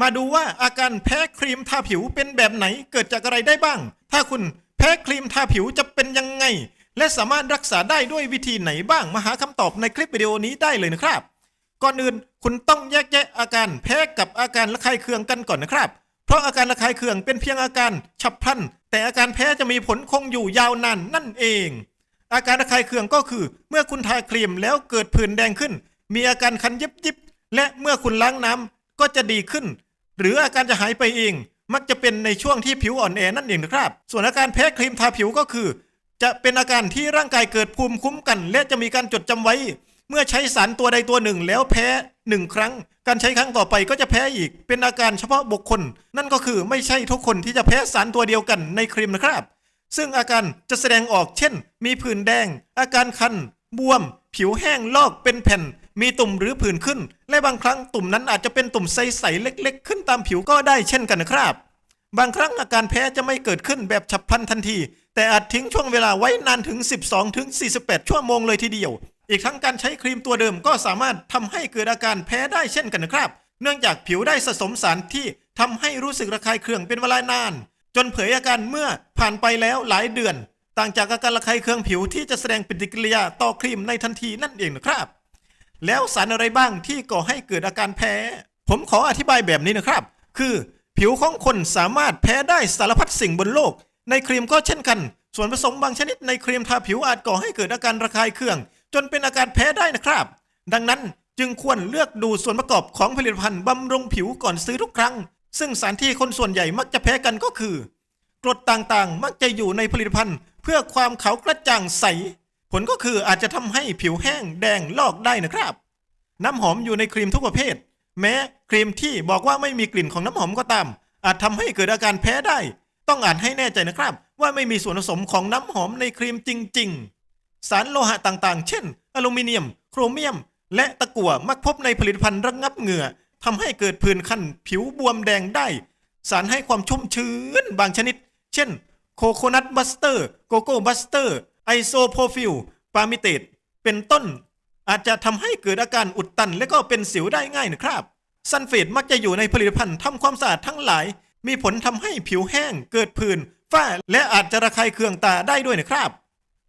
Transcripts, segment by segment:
มาดูว่าอาการแพ้ครีมทาผิวเป็นแบบไหนเกิดจากอะไรได้บ้าง ถ้าคุณแพ้ครีมทาผิวจะเป็นยังไง และสามารถรักษาได้ด้วยวิธีไหนบ้างมาหาคำตอบในคลิปวิดีโอนี้ได้เลยนะครับ ก่อนอื่นคุณต้องแยกแยะอาการแพ้กับอาการระคายเคืองกันก่อนนะครับ เพราะอาการระคายเคืองเป็นเพียงอาการฉับพลัน แต่อาการแพ้จะมีผลคงอยู่ยาวนานนั่นเอง อาการระคายเคืองก็คือ เมื่อคุณทาครีมแล้วเกิดผื่นแดงขึ้น มีอาการคันยิบยิบและเมื่อคุณล้างน้ำ ก็จะดีขึ้น หรืออาการจะหายไปเอง มักจะเป็นในช่วงที่ผิวอ่อนแอนั่นเองนะครับ ส่วนอาการแพ้ครีมทาผิวก็คือ จะเป็นอาการที่ร่างกายเกิดภูมิคุ้มกัน และจะมีการจดจำไว้ เมื่อใช้สารตัวใดตัวหนึ่งแล้วแพ้หนึ่งครั้ง การใช้ครั้งต่อไปก็จะแพ้อีก เป็นอาการเฉพาะบุคคล นั่นก็คือไม่ใช่ทุกคนที่จะแพ้สารตัวเดียวกันในครีมนะครับ ซึ่งอาการจะแสดงออกเช่น มีผื่นแดง อาการคัน บวม ผิวแห้งลอกเป็นแผ่น มีตุ่มหรือผื่นขึ้น และบางครั้งตุ่มนั้นอาจจะเป็นตุ่มใสๆเล็ก ๆ ขึ้นตามผิวก็ได้เช่นกันนะครับ บางครั้งอาการแพ้จะไม่เกิดขึ้นแบบฉับพลันทันที แต่อาจทิ้งช่วงเวลาไว้นานถึง 12ถึง48 ชั่วโมงเลยทีเดียว อีกทั้งการใช้ครีมตัวเดิมก็สามารถทำให้เกิดอาการแพ้ได้เช่นกันนะครับ เนื่องจากผิวได้สะสมสารที่ทำให้รู้สึกระคายเคืองเป็นเวลานาน จนเผยอาการเมื่อผ่านไปแล้วหลายเดือน ต่างจากอาการระคายเคืองผิวที่จะแสดงปฏิกิริยาต่อครีมในทันทีนั่นเองนะครับ แล้วสารอะไรบ้างที่ก่อให้เกิดอาการแพ้ ผมขออธิบายแบบนี้นะครับ คือผิวของคนสามารถแพ้ได้สารพัดสิ่งบนโลก ในครีมก็เช่นกัน ส่วนผสมบางชนิดในครีมทาผิวอาจก่อให้เกิดอาการระคายเคือง จนเป็นอาการแพ้ได้นะครับ ดังนั้นจึงควรเลือกดูส่วนประกอบของผลิตภัณฑ์บำรุงผิวก่อนซื้อทุกครั้ง ซึ่งสารที่คนส่วนใหญ่มักจะแพ้กันก็คือกรดต่างๆ มักจะอยู่ในผลิตภัณฑ์ เพื่อความขาวกระจ่างใส ผลก็คืออาจจะทำให้ผิวแห้งแดงลอกได้นะครับ น้ำหอมอยู่ในครีมทุกประเภท แม้ครีมที่บอกว่าไม่มีกลิ่นของน้ำหอมก็ตาม อาจทำให้เกิดอาการแพ้ได้ ต้องอ่านให้แน่ใจนะครับ ว่าไม่มีส่วนผสมของน้ำหอมในครีมจริง ๆ สารโลหะต่างๆ เช่น อลูมิเนียม โครเมียม และตะกั่วมักพบในผลิตภัณฑ์ระงับเหงื่อทำให้เกิดผื่นคันผิวบวมแดงได้ สารให้ความชุ่มชื้นบางชนิด เช่น โคโคนัทบัสเตอร์ โกโก้บัสเตอร์ ไอโซโพฟิลปามิเตตเป็นต้น อาจจะทำให้เกิดอาการอุดตันและก็เป็นสิวได้ง่ายนะครับซันเฟตมักจะอยู่ในผลิตภัณฑ์ทำความสะอาดทั้งหลาย มีผลทำให้ผิวแห้ง เกิดผื่นฝ้าและอาจจะระคายเคืองตาได้ด้วยนะครับ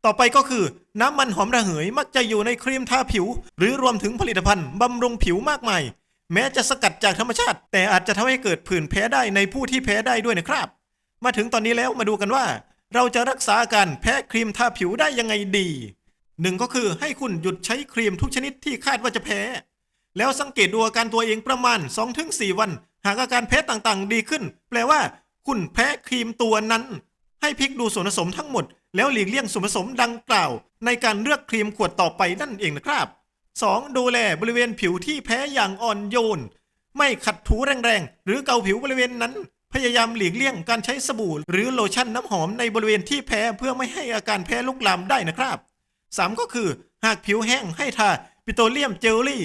ต่อไปก็คือ น้ำมันหอมระเหยมักจะอยู่ในครีมทาผิว หรือรวมถึงผลิตภัณฑ์บำรุงผิวมากมาย แม้จะสกัดจากธรรมชาติ แต่อาจจะทำให้เกิดผื่นแพ้ได้ในผู้ที่แพ้ได้ด้วยนะครับ มาถึงตอนนี้แล้วมาดูกันว่า เราจะรักษาการแพ้ครีมทาผิวได้ยังไงดีหนึ่งก็คือให้คุณหยุดใช้ครีมทุกชนิดที่คาดว่าจะแพ้ แล้วสังเกตดูอาการตัวเองประมาณ 2-4 วัน หากอาการแพ้ต่างๆ ดีขึ้น แปลว่า คุณแพ้ครีมตัวนั้น ให้พลิกดูส่วนผสมทั้งหมด แล้วหลีกเลี่ยงส่วนผสมดังกล่าว ในการเลือกครีมขวดต่อไปนั่นเองนะครับ 2. ดูแลบริเวณผิวที่แพ้อย่างอ่อนโยน ไม่ขัดถูแรงๆหรือเกาผิวบริเวณนั้น พยายามหลีกเลี่ยงการใช้สบู่ หรือโลชั่นน้ำหอมในบริเวณที่แพ้เพื่อไม่ให้อาการแพ้ลุกลามได้นะครับ 3 ก็คือ หากผิวแห้งให้ทาปิโตรเลียมเจลลี่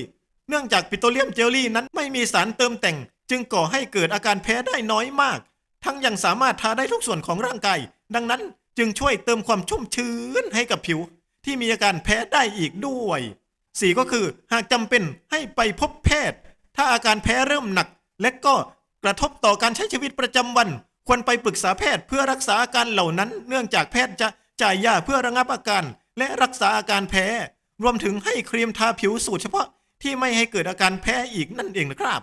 เนื่องจากปิโตรเลียมเจลลี่นั้นไม่มีสารเติมแต่ง จึงก่อให้เกิดอาการแพ้ได้น้อยมาก ทั้งยังสามารถทาได้ทุกส่วนของร่างกาย ดังนั้นจึงช่วยเติมความชุ่มชื้นให้กับผิว ที่มีอาการแพ้ได้อีกด้วย 4 ก็คือ หากจำเป็นให้ไปพบแพทย์ ถ้าอาการแพ้เริ่มหนัก และก็ กระทบต่อการใช้ชีวิตประจำวัน ควรไปปรึกษาแพทย์เพื่อรักษาอาการเหล่านั้น เนื่องจากแพทย์จะจ่ายยาเพื่อระงับอาการ และรักษาอาการแพ้ รวมถึงให้ครีมทาผิวสูตรเฉพาะที่ไม่ให้เกิดอาการแพ้อีกนั่นเองนะครับ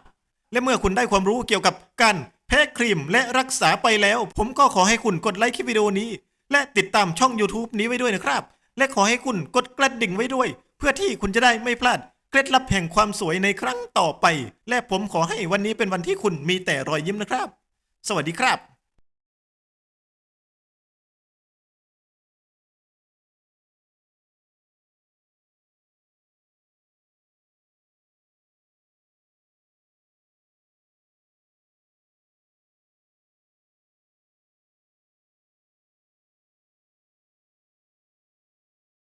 และเมื่อคุณได้ความรู้เกี่ยวกับการแพ้ครีมและรักษาไปแล้ว ผมก็ขอให้คุณกดไลค์คลิปวิดีโอนี้ และติดตามช่อง YouTube นี้ไว้ด้วยนะครับ และขอให้คุณกดกระดิ่งไว้ด้วย เพื่อที่คุณจะได้ไม่พลาด เคล็ดลับแห่งความสวยในครั้งต่อไป และผมขอให้วันนี้เป็นวันที่คุณมีแต่รอยยิ้มนะครับ สวัสดีครับ